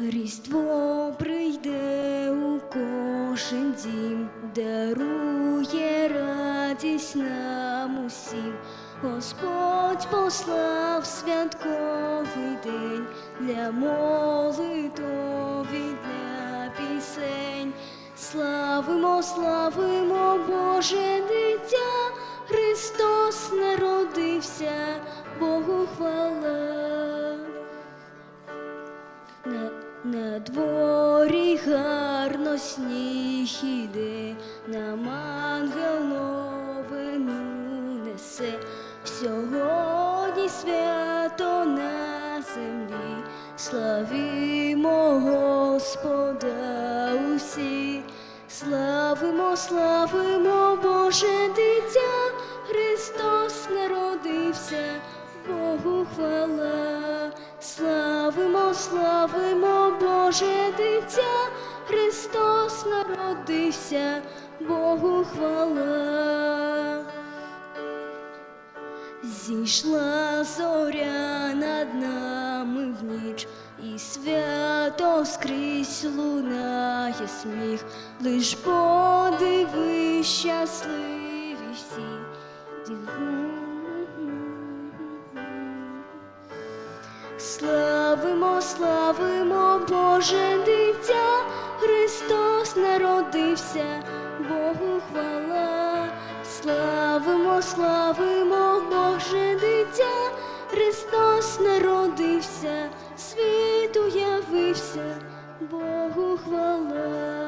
Різдво прийде у кожен дім, дарує радість нам усім. Господь послав святковий день для молитов для пісень. Славимо, славимо, Боже На, на дворі гарно сніг іде, нам ангел новину несе. Сьогодні свято на землі, славімо Господа усі, славимо, славимо, Боже дитя, Христос народився, Богу хвала, славимо, славимо, Боже дитя, Христос народився, Богу хвала. Зійшла зоря над нами в ніч, і свято скрізь лунає сміх, лиш подиви щасливі всі. Славимо, славимо, Боже дитя, Христос народився, Богу хвала. Славимо, славимо, Боже дитя, Христос народився, світу явився, Богу хвала.